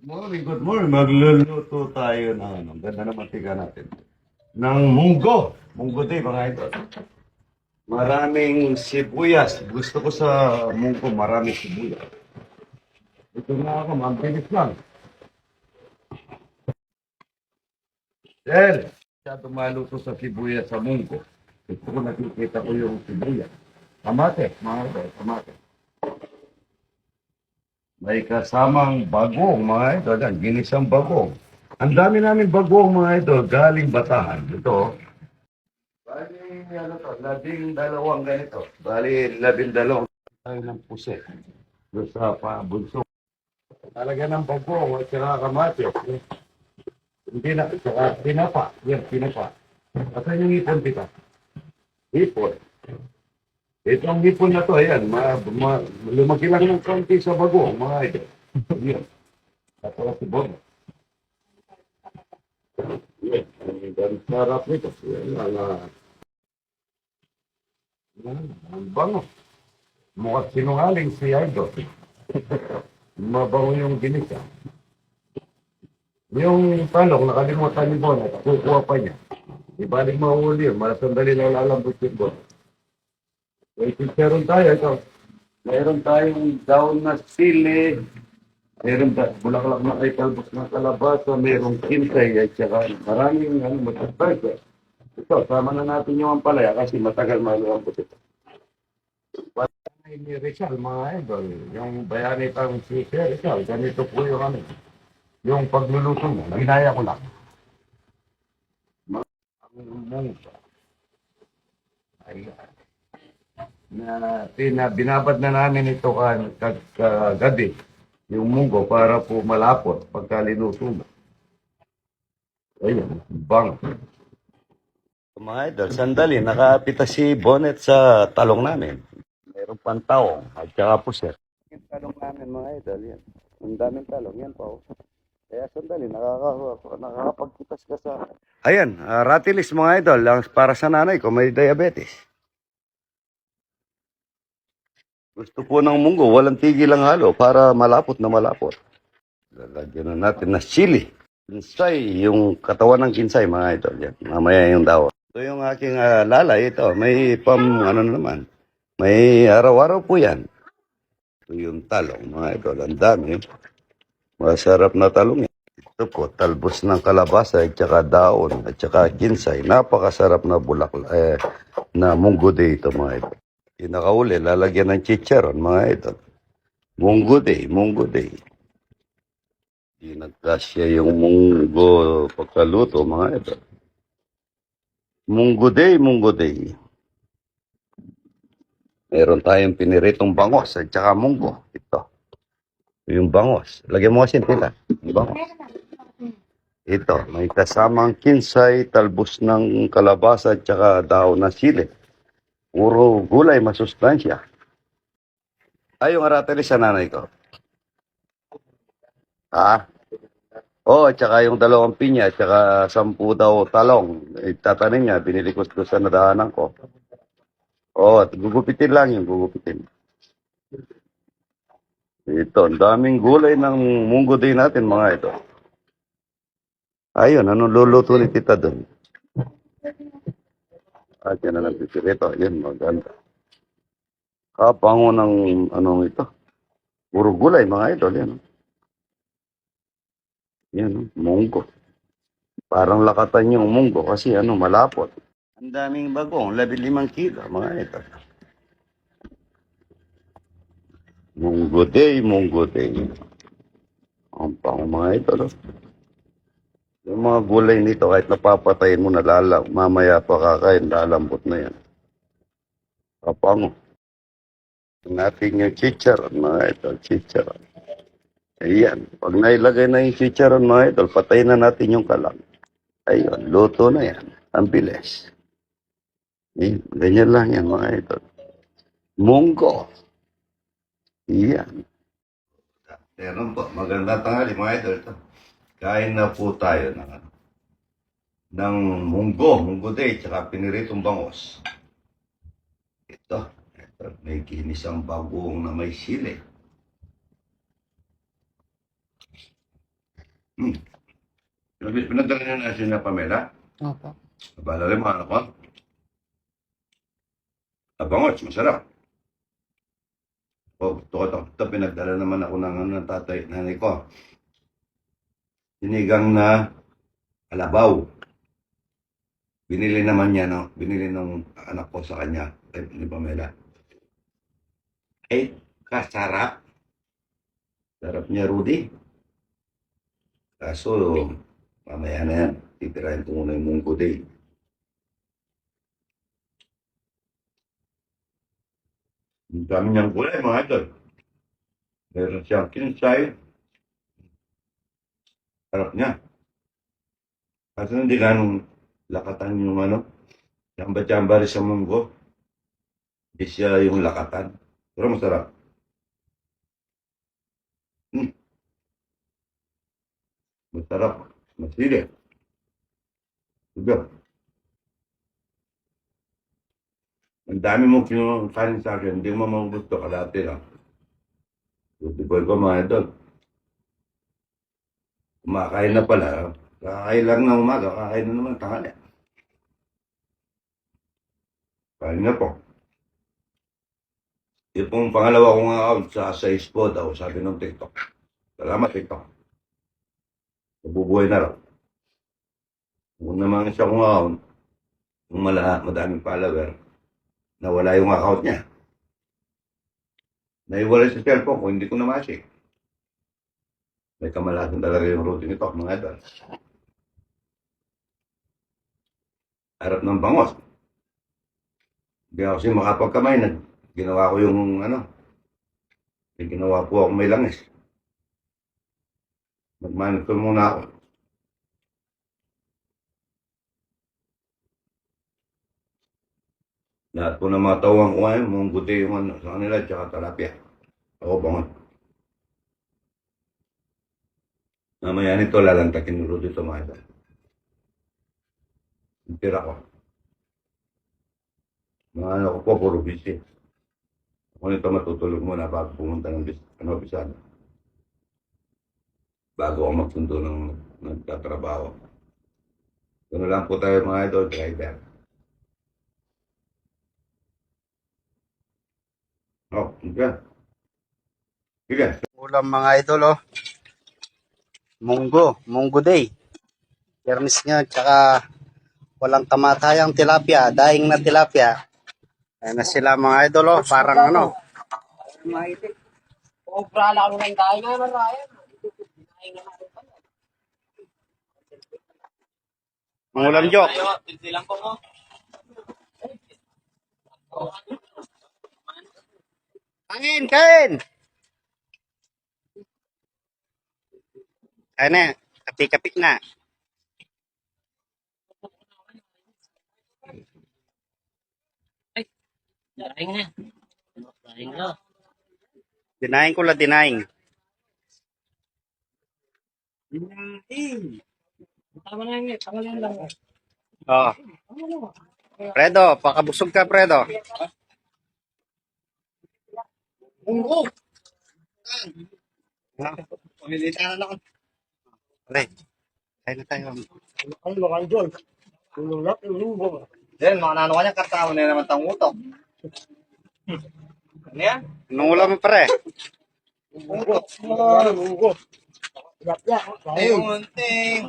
Morning, good morning. Magluluto tayo ng ano, ganda na mantika natin. Ng munggo. Munggo day, mga idol. Maraming sibuyas. Gusto ko sa munggo, maraming sibuyas. Ito na ako, mabilis lang. Sir, siya tumaluto sa sibuyas sa munggo. Gusto ko nakikita ko yung sibuyas. Kamate, mga idol, kamate. May kasamang bagong mga idol. Yan, ginisang bagong. Ang dami namin bagong mga idol galing Batahan. Ito. Bali, ano to, labing dalawang ganito. Bali, labing dalawang tayo ng puset. Doon sa pabunso. Talaga ng bagong at saka kamate. Hindi na, saka pinapa. Yan, pinapa. Asan yung ipon kita? Ipon. Itong hipon na to, ayan, ma, ma, lumaki lang ng konti sa bago, mga idol. Yan. Tapos si Bono. Yan, ang sarap nito. Yan, ala. Yan, ang bango. Mukhang sinungaling si Idol. Mabango yung ginisa. Yung talong, nakalimutan ni Bono, kukuha pa niya. Ibalik mahuli yun, malasandali lang lalambot yung Bono. May meron tayo ito. Meron tayong down na sili. Meron ta bulaklak na kay talbos ng kalabasa. Merong kinsay at saka maraming ano, matatay. Ito, sama na natin yung ampalaya kasi matagal maluwang ito. Bayani ni Rizal, mga idol. Yung bayani pang si Rizal. Ganito po yung ano. Yung pagluluto mo. Ginaya ko lang. Ang munggo. Ayan na pina, binabad na namin ito kagabi yung munggo para po malapot pagka linuto mo. Ayun, bang. Mga idol, sandali, nakapita si Bonnet sa talong namin. Meron pang taong at saka po sir. Yung talong namin mga idol, yan. Ang daming talong, yan pa. oh. Kaya sandali, nakaka nakakapagkitas ka sa... Ayan, uh, ratilis mga idol, ang- para sa nanay ko may diabetes. Gusto po ng munggo, walang tigil ang halo para malapot na malapot. Lalagyan na natin na chili. Kinsay, yung katawan ng kinsay, mga idol. Yan. Mamaya yung dawa. Ito yung aking ah, lalay. Ito, may pam, ano na naman. May araw-araw po yan. Ito yung talong, mga idol. Ang dami. Masarap na talong yan. Ito po, talbos ng kalabasa at saka daon at saka kinsay. Napakasarap na bulak, eh, na munggo dito, mga idol. Pinakauli, lalagyan ng chicharon, mga idol. Munggo day, munggo day. Di nagkasya yung munggo pagkaluto, mga idol. Munggo day, munggo day. Meron tayong piniritong bangos at saka munggo. Ito. Yung bangos. Lagyan mo kasi tila. Yung bangos. Ito, may kasamang kinsay, talbos ng kalabasa at saka daon ng sili. Puro gulay, masustansya. Ay, yung aratali sa nanay ko. Ha? Oo, oh, at saka yung dalawang pinya, at saka sampu daw talong. Itatanin niya, binili ko sa nadahanan ko. Oo, oh, gugupitin lang yung gugupitin. Ito, ang daming gulay ng munggo din natin, mga ito. Ayun, anong luluto ni tita doon? At yan na lang pipirito. Yan, maganda. Kapango ng anong ito. Puro gulay, mga idol. Yan. Yan, oh, munggo. Parang lakatan yung munggo kasi ano, malapot. Ang daming bagong, labi limang kilo, mga idol. Munggo day, munggo day. Ang pango mga idol. oh. Mga gulay nito, kahit napapatayin mo, nalala, mamaya pa kakain, lalambot na yan. Kapango. Natin yung chicharon, mga idol, chicharon. Ayan, pag nailagay na yung chicharon, mga idol, patayin na natin yung kalang. Ayun, luto na yan. Ang bilis. Ayan, ganyan lang yan, mga idol. Munggo. Yan. Meron po, magandang tanghali, mga idol. Ito. Kain na po tayo ng ano, ng munggo, munggo day, tsaka piniritong bangos. Ito, ito may ginisang bagong na may sili. Hmm. Pinadala niyo na siya na Pamela. Opo. Abala rin mga anak ko. Abangos, masarap. O, gusto ko ito. Ito, pinagdala naman ako ng, ano, ng tatay, nanay ko. Sinigang na alabaw. Binili naman niya, no? Binili ng anak ko sa kanya, ni Pamela. Eh, kasarap. Sarap niya, Rudy. Kaso, mamaya na yan. Titirahin ko muna yung mungko day. Ang dami niyang gulay, mga idol. Meron siyang kinsay. Sarap niya. Kasi hindi ganong lakatan yung ano. Chamba-chamba rin sa munggo. Hindi siya yung lakatan. Pero masarap. Hmm. Masarap. Masili. Diba? Ang dami mong kinakain sa akin, hindi mo magugusto ka dati lang. Boy ko mga idol. Kumakain na pala. Kakain lang na umaga, kakain na naman tanghali. Kain na po. Yung pong pangalawa kong account sa sa po daw, sabi ng TikTok. Salamat TikTok. Nabubuhay na raw. Kung naman siya kong account, yung mala, madaming follower, nawala yung account niya. Naiwala sa cellphone ko, hindi ko na ma-check. May kamalasan talaga yung routing nito, mga idol. Harap ng bangos. Hindi ako kasi makapagkamay. Nag, ginawa ko yung ano. May ginawa po ako may langis. Nag-monitor muna ako. Lahat po ng mga tawang ko ngayon, mong buti yung ano, sa kanila, tsaka talapia. Ako bangon. Mamaya nito, lalantakin ni Rudy idol. Yung tira ko. Mga ano ko po, puro busy. Ako nito matutulog muna bago pumunta ng bis, ano, bisada. Bago ako magsundo ng nagtatrabaho. Ganun lang po tayo mga idol, driver. Oh, sige. Sige. Ulam mga idol, oh. Munggo. Munggo day. Kermis nga, tsaka walang kamatayang tilapia. Daing na tilapia. Ayan na sila mga idol, oh. Parang ano. Sobra lang ng dahil nga man Ryan. Mga ulam joke. Ayo, lang ko mo. Kain, kain! Na. Kapik-kapik na. Daing na. Daing na. Dinaing ko lang, dinaing. Tama na yun. Tama na lang. Oh. Fredo, pakabusog ka, Fredo. Bungo! Pamilita na ako. Pre, kain na tayo. Ang mga idol. Tulong lang yung lubo. Yan, mga nano kanya, katao na naman tang utok. Ano yan? Anong ulam mo, pre? Bungo. Bungo. Yap, yap. Ay, yung munting.